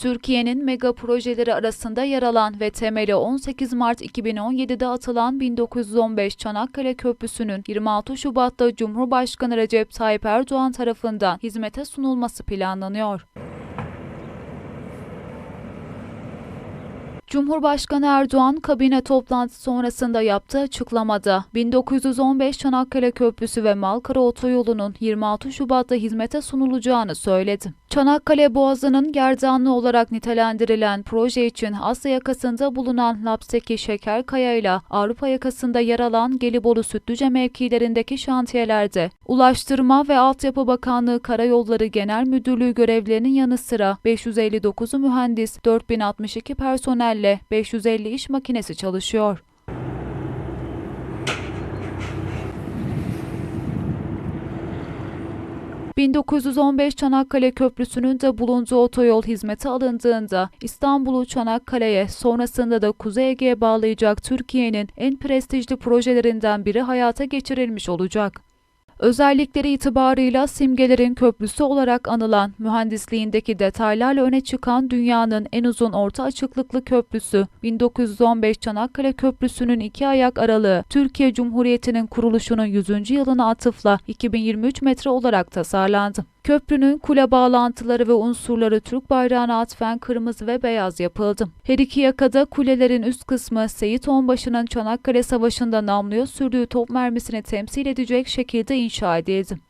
Türkiye'nin mega projeleri arasında yer alan ve temeli 18 Mart 2017'de atılan 1915 Çanakkale Köprüsü'nün 26 Şubat'ta Cumhurbaşkanı Recep Tayyip Erdoğan tarafından hizmete sunulması planlanıyor. Cumhurbaşkanı Erdoğan kabine toplantısı sonrasında yaptığı açıklamada 1915 Çanakkale Köprüsü ve Malkara Otoyolu'nun 26 Şubat'ta hizmete sunulacağını söyledi. Çanakkale Boğazı'nın gerdanlığı olarak nitelendirilen proje için Asya yakasında bulunan Lapseki Şekerkaya ile Avrupa yakasında yer alan Gelibolu Sütlüce mevkilerindeki şantiyelerde Ulaştırma ve Altyapı Bakanlığı Karayolları Genel Müdürlüğü görevlerinin yanı sıra 559'u mühendis, 4062 personelle 550 iş makinesi çalışıyor. ...1915 Çanakkale Köprüsü'nün de bulunduğu otoyol hizmete alındığında İstanbul'u Çanakkale'ye sonrasında da Kuzey Ege'ye bağlayacak Türkiye'nin en prestijli projelerinden biri hayata geçirilmiş olacak. Özellikleri itibarıyla simgelerin köprüsü olarak anılan mühendisliğindeki detaylarla öne çıkan dünyanın en uzun orta açıklıklı köprüsü 1915 Çanakkale Köprüsü'nün iki ayak aralığı Türkiye Cumhuriyeti'nin kuruluşunun 100. yılına atıfla 2023 metre olarak tasarlandı. Köprünün kule bağlantıları ve unsurları Türk bayrağına atfen kırmızı ve beyaz yapıldı. Her iki yakada kulelerin üst kısmı Seyit Onbaşı'nın Çanakkale Savaşı'nda namluya sürdüğü top mermisini temsil edecek şekilde inşa edildi.